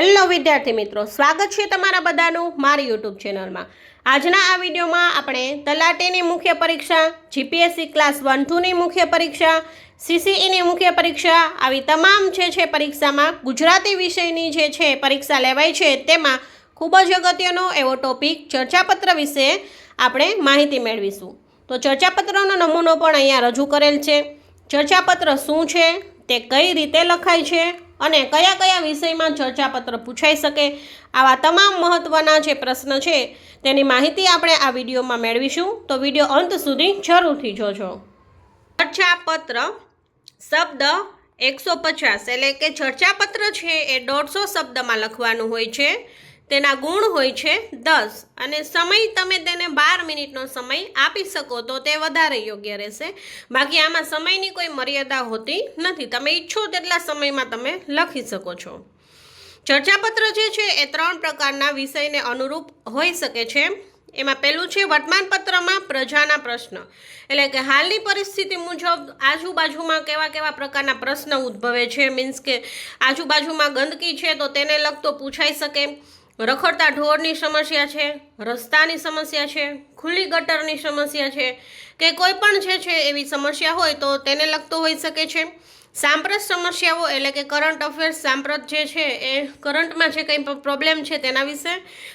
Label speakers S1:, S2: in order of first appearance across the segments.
S1: Hello વિદ્યાર્થી મિત્રો, સ્વાગત છે તમારા બધાનું મારી યુટ્યુબ ચેનલમાં. આજના આ વિડીયોમાં આપણે તલાટીની મુખ્ય પરીક્ષા, જીપીએસસી ક્લાસ વન ટુની મુખ્ય પરીક્ષા, સીસીઈની મુખ્ય પરીક્ષા, આવી તમામ જે છે પરીક્ષામાં ગુજરાતી વિષયની જે છે પરીક્ષા લેવાય છે તેમાં ખૂબ જ અગત્યનો એવો ટોપિક ચર્ચાપત્ર વિશે આપણે માહિતી મેળવીશું. તો ચર્ચાપત્રનો નમૂનો પણ અહીંયા રજૂ કરેલ છે. ચર્ચાપત્ર શું છે? તે કઈ રીતે લખાય છે? અને કયા કયા વિષયમાં ચર્ચાપત્ર પૂછાઈ શકે આવા તમામ મહત્ત્વના જે પ્રશ્ન છે તેની માહિતી આપણે આ વિડીયોમાં મેળવીશું. તો વીડિયો અંત સુધી જરૂરથી જોજો. ચર્ચાપત્ર શબ્દ એકસો પચાસ એટલે કે ચર્ચાપત્ર છે એ દોઢસો શબ્દમાં લખવાનું હોય છે. તેના ગુણ હોય છે દસ. અને સમય તમે તેને બાર મિનિટનો સમય આપી શકો તો તે વધારે યોગ્ય રહેશે. બાકી આમાં સમયની કોઈ મર્યાદા હોતી નથી. તમે ઈચ્છો તેટલા સમયમાં તમે લખી શકો છો. ચર્ચાપત્ર જે છે એ ત્રણ પ્રકારના વિષયને અનુરૂપ હોઈ શકે છે. એમાં પહેલું છે વર્તમાનપત્રમાં પ્રજાના પ્રશ્ન. એટલે કે હાલની પરિસ્થિતિ મુજબ આજુબાજુમાં કેવા કેવા પ્રકારના પ્રશ્ન ઉદ્ભવે છે. મીન્સ કે આજુબાજુમાં ગંદકી છે તો તેને લગતો પૂછાઈ શકે. રખડતા ઢોરની સમસ્યા છે, રસ્તાની સમસ્યા છે, ખુલ્લી ગટરની સમસ્યા છે કે કોઈ પણ જે છે એવી સમસ્યા હોય તો તેને લગતો હોઈ શકે છે. સાંપ્રત સમસ્યાઓ એટલે કે કરંટ અફેર્સ સાંપ્રત જે છે એ કરંટમાં જે કંઈ પ્રોબ્લેમ છે તેના વિશે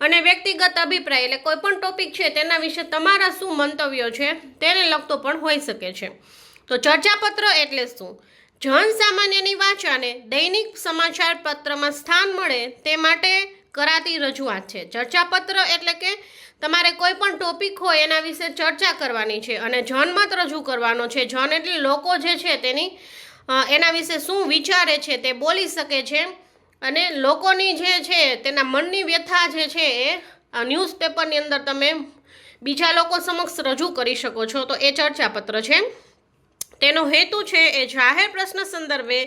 S1: અને વ્યક્તિગત અભિપ્રાય એટલે કોઈ પણ ટોપિક છે તેના વિશે તમારા શું મંતવ્યો છે તેને લગતો પણ હોઈ શકે છે. તો ચર્ચાપત્ર એટલે શું? જન સામાન્યની વાંચાને દૈનિક સમાચાર પત્રમાં સ્થાન મળે તે માટે કરાતી રજૂઆત છે. ચર્ચાપત્ર એટલે કે તમારે કોઈ પણ ટોપિક હોય એના વિશે ચર્ચા કરવાની છે અને જનમત રજૂ કરવાનો છે. જન એટલે લોકો જે છે તેની એના વિશે શું વિચારે છે તે બોલી શકે છે અને લોકોની જે છે તેના મનની વ્યથા જે છે એ ન્યૂઝપેપરની અંદર તમે બીજા લોકો સમક્ષ રજૂ કરી શકો છો. તો એ ચર્ચાપત્ર છે. તેનો હેતુ છે એ જાહેર પ્રશ્ન સંદર્ભે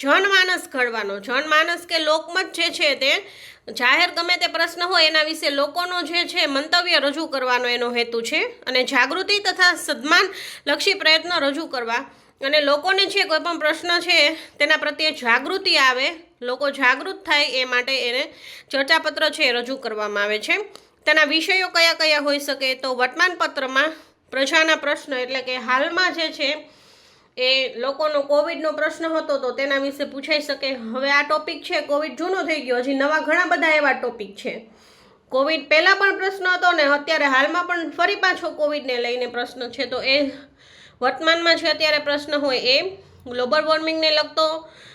S1: જનમાનસ ઘડવાનો. જનમાનસ કે લોકમત જે છે તે, જાહેર ગમે તે પ્રશ્ન હોય એના વિશે લોકોનો જે છે મંતવ્ય રજૂ કરવાનો એનો હેતુ છે. અને જાગૃતિ તથા સન્માન લક્ષી પ્રયત્નો રજૂ કરવા. અને લોકોને છે કોઈ પણ પ્રશ્ન છે તેના પ્રત્યે જાગૃતિ આવે, લોકો જાગૃત થાય એ માટે એને ચર્ચાપત્ર છે એ રજૂ કરવામાં આવે છે. તેના વિષયો કયા કયા હોઈ શકે તો વર્તમાનપત્રમાં પ્રજાના પ્રશ્ન એટલે કે હાલમાં જે છે એ લોકોનો કોવિડનો પ્રશ્ન હતો તો તેના વિશે પૂછાઈ શકે. હવે આ ટોપિક છે, કોવિડ જૂનો થઈ ગયો, હજી નવા ઘણા બધા એવા ટોપિક છે. કોવિડ પહેલાં પણ પ્રશ્ન હતો ને અત્યારે હાલમાં પણ ફરી પાછો કોવિડને લઈને પ્રશ્ન છે. તો એ વર્તમાનમાં છે અત્યારે પ્રશ્ન હોય એ ગ્લોબલ વોર્મિંગને લગતો,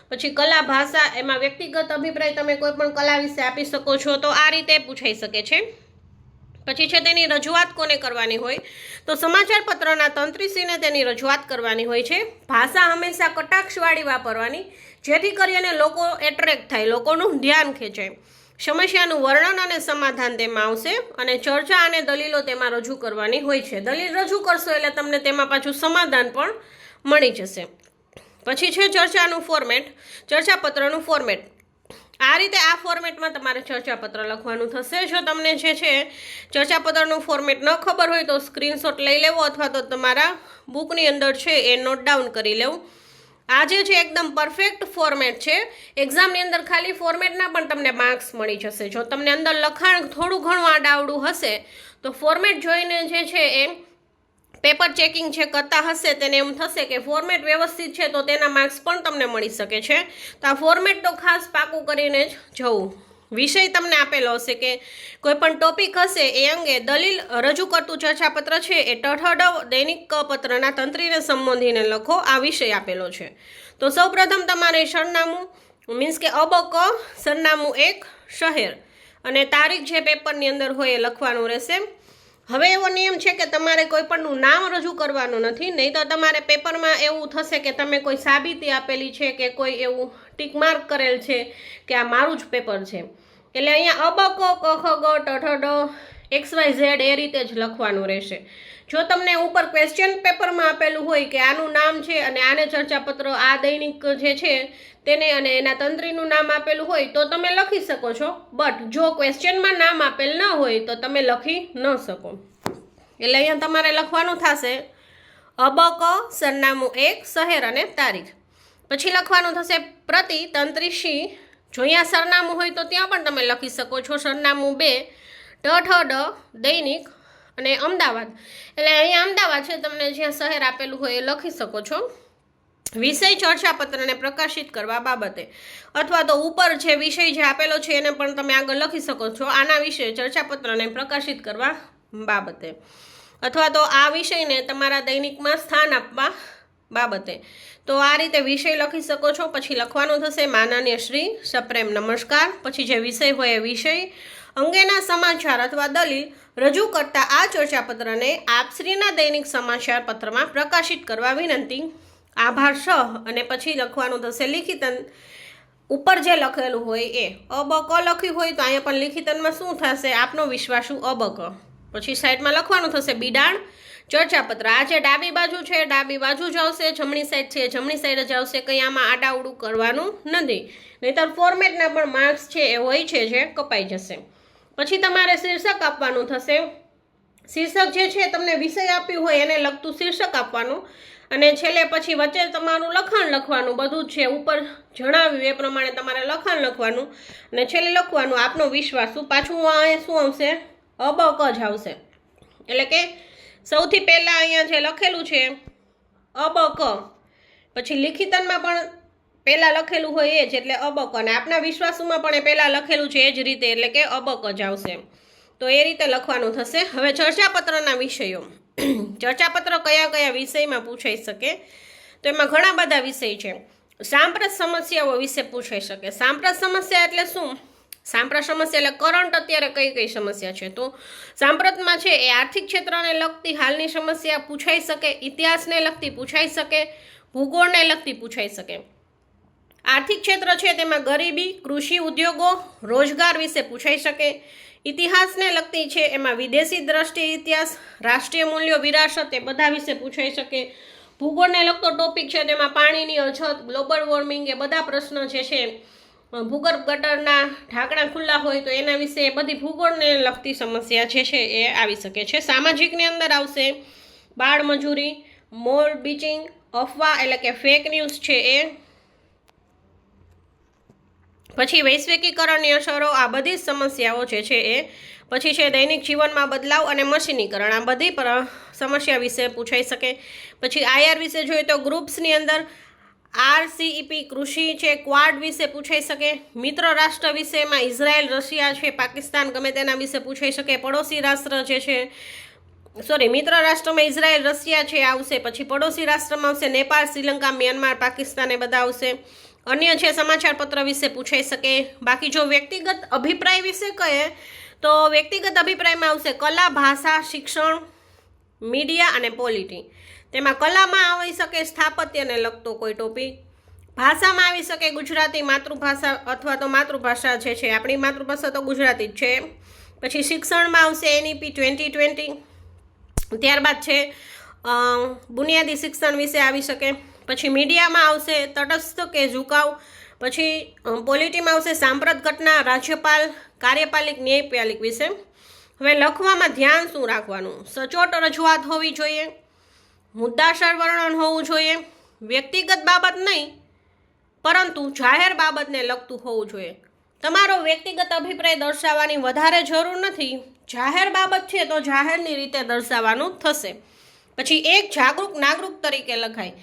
S1: પછી કલા, ભાષા, એમાં વ્યક્તિગત અભિપ્રાય તમે કોઈ પણ કલા વિશે આપી શકો છો તો આ રીતે પૂછાઈ શકે છે. પછી છે તેની રજૂઆત કોને કરવાની હોય? તો સમાચાર પત્રના તંત્રીસીને તેની રજૂઆત કરવાની હોય છે. ભાષા હંમેશા કટાક્ષવાળી વાપરવાની, જેથી કરીને લોકો એટ્રેક્ટ થાય, લોકોનું ધ્યાન ખેંચાય સમસ્યાનું વર્ણન અને સમાધાન તેમાં આવશે અને ચર્ચા અને દલીલો તેમાં રજૂ કરવાની હોય છે. દલીલ રજૂ કરશો એટલે તમને તેમાં પાછું સમાધાન પણ મળી જશે. પછી છે ચર્ચાનું ફોર્મેટ ચર્ચાપત્રનું ફોર્મેટ આ રીતે આ ફોર્મેટમાં તમારે ચર્ચાપત્ર લખવાનું થશે. જો તમને જે છે ચર્ચાપત્રનું ફોર્મેટ ન ખબર હોય તો સ્ક્રીનશોટ લઈ લેવો અથવા તો તમારા બુકની અંદર છે એ નોટ ડાઉન કરી લેવું. આ જે છે એકદમ પરફેક્ટ ફોર્મેટ છે. એક્ઝામની અંદર ખાલી ફોર્મેટના પણ તમને માર્ક્સ મળી જશે. જો તમને અંદર લખાણ થોડું ઘણું આડાવડું હશે, તો ફોર્મેટ જોઈને જે છે એ પેપર ચેકિંગ જે કરતા હશે તેને એમ થશે કે ફોર્મેટ વ્યવસ્થિત છે તો તેના માર્ક્સ પણ તમને મળી શકે છે. તો આ ફોર્મેટ તો ખાસ પાકું કરીને જ જવું વિષય તમને આપેલો હશે કે કોઈ પણ ટોપિક હશે એ અંગે દલીલ રજૂ કરતું ચર્ચાપત્ર છે એ ટઠડ દૈનિક પત્રના તંત્રીને સંબોધીને લખો, આ વિષય આપેલો છે. તો સૌપ્રથમ તમારે સરનામું મીન્સ કે અબક સરનામું એક શહેર. અને તારીખ જે પેપરની અંદર હોય એ લખવાનું રહેશે. હવે એવો નિયમ છે કે તમારે કોઈ પણનું નામ રજૂ કરવાનું નથી, નહીં તો તમારે પેપરમાં એવું થશે કે તમે કોઈ સાબિતી આપેલી છે કે કોઈ એવું ટીક માર્ક કરેલ છે કે આ મારું જ પેપર છે. એટલે અહીંયા અબકો, કખ, ગ ડ, એક્સ વાય ઝેડ એ રીતે જ લખવાનું રહેશે. જો તમને ઉપર ક્વેશ્ચન પેપરમાં આપેલું હોય કે આનું નામ છે અને આને ચર્ચાપત્ર, આ દૈનિક જે છે તેને અને એના તંત્રીનું નામ આપેલું હોય તો તમે લખી શકો છો. બટ જો ક્વેશ્ચનમાં નામ આપેલ ન હોય તો તમે લખી ન શકો. એટલે અહીંયા તમારે લખવાનું થશે. અબક સરનામું એક, શહેર અને તારીખ. પછી લખવાનું થશે પ્રતિ તંત્રીશી જો અહીંયા સરનામું હોય તો ત્યાં પણ તમે લખી શકો છો સરનામું બે ઠ ડ, દૈનિક અને અમદાવાદ. એટલે અહીંયા અમદાવાદ છે, તમને જ્યાં શહેર આપેલું હોય એ લખી શકો છો. વિષય ચર્ચાપત્રને પ્રકાશિત કરવા બાબતે અથવા તો ઉપર જે વિષય જે આપેલો છે એને પણ તમે આગળ લખી શકો છો. આના વિશે ચર્ચાપત્રને પ્રકાશિત કરવા બાબતે. અથવા તો આ વિષયને તમારા દૈનિકમાં સ્થાન આપવા બાબતે. તો આ રીતે વિષય લખી શકો છો. પછી લખવાનું થશે માનનીય શ્રી સપ્રેમ નમસ્કાર. પછી જે વિષય હોય એ વિષય અંગેના સમાચાર અથવા દલીલ રજૂ કરતા આ ચર્ચાપત્રને આપશ્રીના દૈનિક સમાચાર પત્રમાં પ્રકાશિત કરવા વિનંતી આભાર સ અને પછી લખવાનું થશે લિખિતન. ઉપર જે લખેલું હોય એ. અબક લખ્યું હોય તો અહીંયા પણ લિખિતનમાં શું થશે? આપનો વિશ્વાસુ અબક. પછી સાઈડમાં લખવાનું થશે બિડાણ. ચર્ચાપત્ર. આ જે ડાબી બાજુ છે, ડાબી બાજુ જ આવશે. જમણી સાઈડ છે, જમણી સાઈડ જ આવશે. કંઈ આમાં આડાઉડું કરવાનું નથી. નહીતર ફોર્મેટના પણ માર્ક્સ છે એ હોય છે જે કપાઈ જશે. પછી તમારે શીર્ષક આપવાનું થશે. શીર્ષક જે છે, તમને વિષય આપ્યું હોય એને લગતું શીર્ષક આપવાનું. અને છેલ્લે પછી વચ્ચે તમારું લખાણ લખવાનું બધું જ છે, ઉપર જણાવ્યું એ પ્રમાણે તમારે લખાણ લખવાનું. અને છેલ્લે લખવાનું, આપનો વિશ્વાસ. શું પાછું અહીંયા શું આવશે? અબક જ આવશે. એટલે કે સૌથી પહેલાં અહીંયા જે લખેલું છે, અબક. પછી લિખિતનમાં પણ પહેલાં લખેલું હોય એ જ, એટલે અબક. અને આપના વિશ્વાસોમાં પણ એ પહેલાં લખેલું છે, એ જ રીતે, એટલે કે અબક જ આવશે. તો એ રીતે લખવાનું થશે. હવે ચર્ચાપત્રના વિષયો. ચર્ચાપત્ર કયા કયા વિષયમાં પૂછાઈ શકે? તો એમાં ઘણા બધા વિષય છે. સાંપ્રત સમસ્યાઓ વિશે પૂછાઈ શકે. સાંપ્રત સમસ્યા એટલે શું? સાંપ્રત સમસ્યા એટલે કરંટ અત્યારે કઈ કઈ સમસ્યા છે? તો સાંપ્રતમાં છે એ આર્થિક ક્ષેત્રને લગતી હાલની સમસ્યા પૂછાઈ શકે, ઇતિહાસને લગતી પૂછાઈ શકે, ભૂગોળને લગતી પૂછાઈ શકે. આર્થિક ક્ષેત્ર છે તેમાં ગરીબી, કૃષિ ઉદ્યોગો, રોજગાર વિશે પૂછાઈ શકે ઇતિહાસને લગતી છે. એમાં વિદેશી દ્રષ્ટિ, ઇતિહાસ, રાષ્ટ્રીય મૂલ્યો, વિરાસત એ બધા વિશે પૂછાઈ શકે. ભૂગોળને લગતો ટોપિક છે તેમાં પાણીની અછત ગ્લોબલ વોર્મિંગ એ બધા પ્રશ્નો જે છે ભૂગર્ભ ગટરના ઢાંકણા ખુલ્લા હોય તો એના વિશે બધી ભૂગોળને લગતી સમસ્યા જે છે એ આવી શકે છે. સામાજિકની અંદર આવશે બાળ મજૂરી મોર બીચિંગ અફવા એટલે કે ફેક ન્યૂઝ છે એ પછી વૈશ્વિકીકરણની અસરો આ બધી જ સમસ્યાઓ જે છે એ, પછી છે દૈનિક જીવનમાં બદલાવ અને મશીનીકરણ. આ બધી સમસ્યા વિશે પૂછાઈ શકે. પછી આઈઆર વિશે જોઈએ તો ગ્રુપ્સની અંદર આરસીઈપી કૃષિ છે, ક્વાડ વિશે પૂછાઈ શકે. મિત્ર રાષ્ટ્ર વિશેમાં ઇઝરાયલ, રશિયા છે, પાકિસ્તાન ગમે તેના વિશે પૂછાઈ શકે. પડોશી રાષ્ટ્ર જે છે, સોરી, મિત્ર રાષ્ટ્રમાં ઇઝરાયલ, રશિયા છે આવશે પછી પડોશી રાષ્ટ્રમાં આવશે નેપાળ, શ્રીલંકા, મ્યાનમાર, પાકિસ્તાન એ બધા આવશે. અન્ય જે સમાચાર પત્ર વિશે પૂછાઈ શકે, બાકી જો વ્યક્તિગત અભિપ્રાય વિશે કહે, તો વ્યક્તિગત અભિપ્રાયમાં આવશે કલા, ભાષા, શિક્ષણ, મીડિયા અને પોલિટી. તેમાં કલામાં આવી શકે સ્થાપત્યને લગતો કોઈ ટોપિક ભાષામાં આવી શકે ગુજરાતી માતૃભાષા અથવા તો માતૃભાષા જે છે, આપણી માતૃભાષા તો ગુજરાતી જ છે. પછી શિક્ષણમાં આવશે એનઈપી ટ્વેન્ટી ટ્વેન્ટી. ત્યારબાદ છે બુનિયાદી શિક્ષણ વિશે આવી શકે. પછી મીડિયામાં આવશે, તટસ્થ કે ઝુકાવ. પછી પોલિટીમાં આવશે સાંપ્રત ઘટના, રાજ્યપાલ, કાર્યપાલિક, ન્યાયપાલિક વિશે. હવે લખવામાં ધ્યાન શું રાખવાનું? સચોટ રજૂઆત હોવી જોઈએ. મુદ્દાસર વર્ણન હોવું જોઈએ. વ્યક્તિગત બાબત નહીં, પરંતુ જાહેર બાબતને લગતું હોવું જોઈએ. તમારો વ્યક્તિગત અભિપ્રાય દર્શાવવાની વધારે જરૂર નથી. જાહેર બાબત છે તો જાહેરની રીતે દર્શાવવાનું થશે. પછી એક જાગૃત નાગરિક તરીકે લખાય.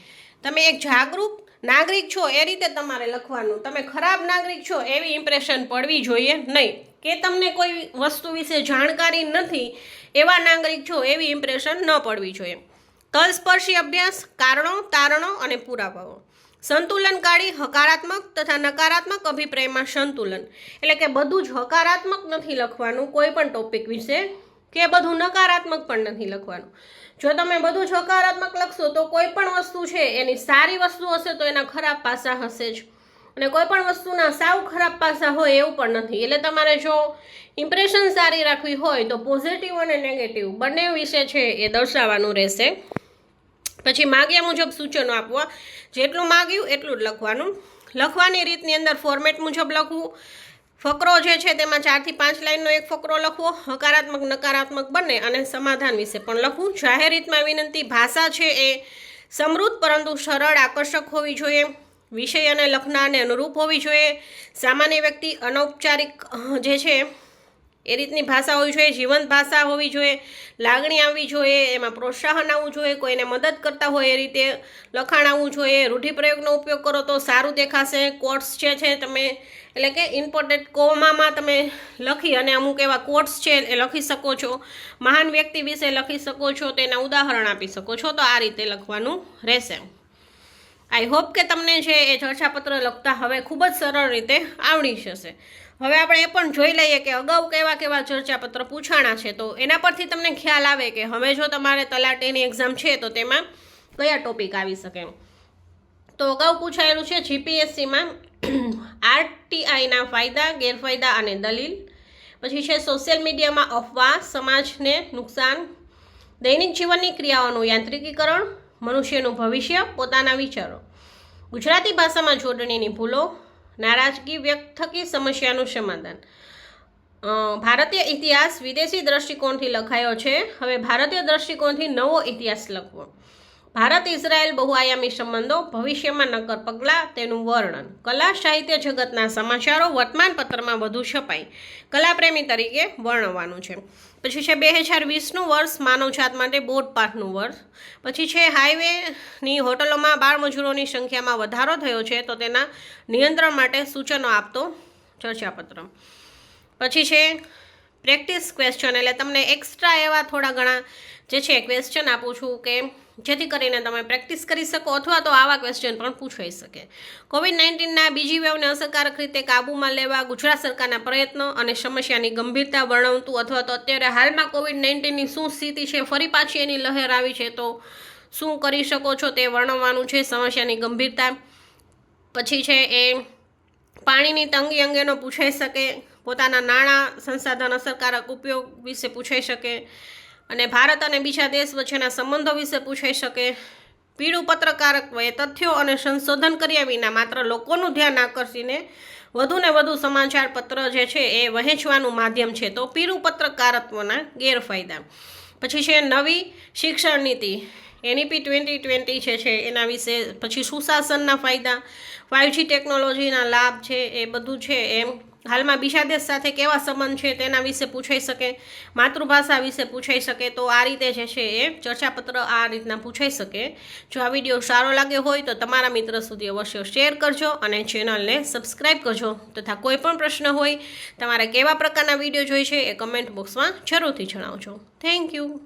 S1: તમે એક જાગૃત નાગરિક છો એ રીતે તમારે લખવાનું. તમે ખરાબ નાગરિક છો એવી ઇમ્પ્રેશન પડવી જોઈએ નહીં. કે તમને કોઈ વસ્તુ વિશે જાણકારી નથી, એવા નાગરિક છો એવી ઇમ્પ્રેશન ન પડવી જોઈએ. તલસ્પર્શી અભ્યાસ, કારણો, તારણો અને પુરાવાઓ. સંતુલનકારી હકારાત્મક તથા નકારાત્મક અભિપ્રાયમાં સંતુલન. એટલે કે બધું જ હકારાત્મક નથી લખવાનું, કોઈ પણ ટોપિક વિશે, કે બધું નકારાત્મક પણ નથી લખવાનું. જો તમે બધું સકારાત્મક લખશો તો કોઈ પણ વસ્તુ છે, એની સારી વસ્તુ હશે તો એના ખરાબ પાસા હશે જ. અને કોઈ પણ વસ્તુના સાવ ખરાબ પાસા હોય એવું પણ નથી. એટલે તમારે જો ઇમ્પ્રેશન સારી રાખવી હોય તો પોઝિટિવ અને નેગેટિવ બંને વિશે છે એ દર્શાવવાનું રહેશે. પછી માગ્યા મુજબ સૂચનો આપવા. જેટલું માગ્યું એટલું જ લખવાનું. લખવાની રીતની અંદર ફોર્મેટ મુજબ લખવું. ફકરો જે છે તેમાં ચારથી પાંચ લાઇનનો એક ફકરો લખવો, હકારાત્મક, નકારાત્મક બંને અને સમાધાન વિશે પણ લખવું. જાહેર રીતમાં વિનંતી, ભાષા છે એ સમૃદ્ધ પરંતુ સરળ આકર્ષક હોવી જોઈએ. વિષય અને લખનારને અનુરૂપ હોવી જોઈએ. સામાન્ય વ્યક્તિ અનૌપચારિક જે છે એ રીતની ભાષા હોવી જોઈએ, જીવંત ભાષા હોવી જોઈએ, લાગણી આવવી જોઈએ, એમાં પ્રોત્સાહન આવવું જોઈએ, કોઈને મદદ કરતા હોય એ રીતે લખાણ આવવું જોઈએ, રૂઢિપ્રયોગનો ઉપયોગ કરો તો સારું દેખાશે. કોટ્સ જે છે તમે, એટલે કે ઇમ્પોર્ટન્ટ કોમામાં તમે લખી અને અમુક એવા કોટ્સ છે એ લખી શકો છો. મહાન વ્યક્તિ વિશે લખી શકો છો તેના ઉદાહરણ આપી શકો છો. તો આ રીતે લખવાનું રહેશે. આઈ હોપ કે તમને છે એ ચર્ચાપત્ર લખતા હવે ખૂબ જ સરળ રીતે આવડી જશે. હવે આપણે એ પણ જોઈ લઈએ કે અગાઉ કેવા કેવા ચર્ચાપત્ર પૂછાણા છે, તો એના પરથી તમને ખ્યાલ આવે કે હવે જો તમારે તલાટીની એક્ઝામ છે, તો તેમાં કયા ટોપિક આવી શકે. તો અગાઉ પૂછાયેલું છે જીપીએસસીમાં આરટીઆઈના ફાયદા, ગેરફાયદા અને દલીલ. પછી છે સોશિયલ મીડિયામાં અફવા, સમાજને નુકસાન, દૈનિક જીવનની ક્રિયાઓનું યાંત્રિકીકરણ મનુષ્યનું ભવિષ્ય, પોતાના વિચારો. ગુજરાતી ભાષામાં જોડણીની ભૂલો, નારાજગી વ્યક્ત થકી સમસ્યાનું સમાધાન. ભારતીય ઇતિહાસ વિદેશી દ્રષ્ટિકોણથી લખાયો છે. હવે ભારતીય દ્રષ્ટિકોણથી નવો ઇતિહાસ લખવો. ભારત ઇઝરાયલ બહુઆયામી સંબંધો, ભવિષ્યમાં નક્કર પગલાં, તેનું વર્ણન. કલા, સાહિત્ય જગતના સમાચારો વર્તમાનપત્રમાં વધુ છપાય કલાપ્રેમી તરીકે વર્ણવવાનું છે. પછી છે બે હજાર વીસનું વર્ષ, માનવજાત માટે બોટપાઠનું વર્ષ. પછી છે હાઈવેની હોટલોમાં બાળમજૂરોની સંખ્યામાં વધારો થયો છે, તો તેના નિયંત્રણ માટે સૂચનો આપતો ચર્ચાપત્ર. પછી છે પ્રેક્ટિસ ક્વેશ્ચન, એટલે તમને એક્સ્ટ્રા એવા થોડા ઘણા જે છે, ક્વેશ્ચન આપું છું કે જેથી કરીને તમે પ્રેક્ટિસ કરી શકો અથવા તો આવા ક્વેશ્ચન પણ પૂછાઈ શકે. કોવિડ નાઇન્ટીનના બીજી વેવને અસરકારક રીતે કાબૂમાં લેવા ગુજરાત સરકારના પ્રયત્નો અને સમસ્યાની ગંભીરતા વર્ણવતું અથવા તો અત્યારે હાલમાં કોવિડ નાઇન્ટીનની શું સ્થિતિ છે, ફરી પાછી એની લહેર આવી છે તો શું કરી શકો છો તે વર્ણવવાનું છે. સમસ્યાની ગંભીરતા પછી છે એ પાણીની તંગી અંગેનો પૂછાઈ શકે, પોતાના નાણાં સંસાધન અસરકારક ઉપયોગ વિશે પૂછાઈ શકે અને ભારત અને બીજા દેશ વચ્ચેના સંબંધો વિશે પૂછાઈ શકે. પીળું પત્રકારત્વએ તથ્યો અને સંશોધન કર્યા વિના માત્ર લોકોનું ધ્યાન આકર્ષીને વધુને વધુ સમાચાર પત્ર જે છે એ વહેંચવાનું માધ્યમ છે. તો પીળું પત્રકારત્વના ગેરફાયદા. પછી છે નવી શિક્ષણ નીતિ. એનઈપી ટ્વેન્ટી ટ્વેન્ટી છે છે એના વિશે પછી સુશાસનના ફાયદા ફાઇવજી ટેકનોલોજીના લાભ છે એ બધું છે એમ હાલમાં બીજા દેશ સાથે કેવા સંબંધ છે તેના વિશે પૂછાઈ શકે, માતૃભાષા વિશે પૂછાઈ શકે, તો આ રીતે જે છે એ ચર્ચાપત્ર આ રીતના પૂછાઈ શકે. જો આ વીડિયો સારો લાગ્યો હોય તો તમારા મિત્ર સુધી અવશ્ય શેર કરજો અને ચેનલને સબસ્ક્રાઈબ કરજો. તથા કોઈ પણ પ્રશ્ન હોય, તમારે કેવા પ્રકારના વીડિયો જોઈ છે એ કમેન્ટ બોક્સમાં જરૂરથી જણાવજો. Thank you.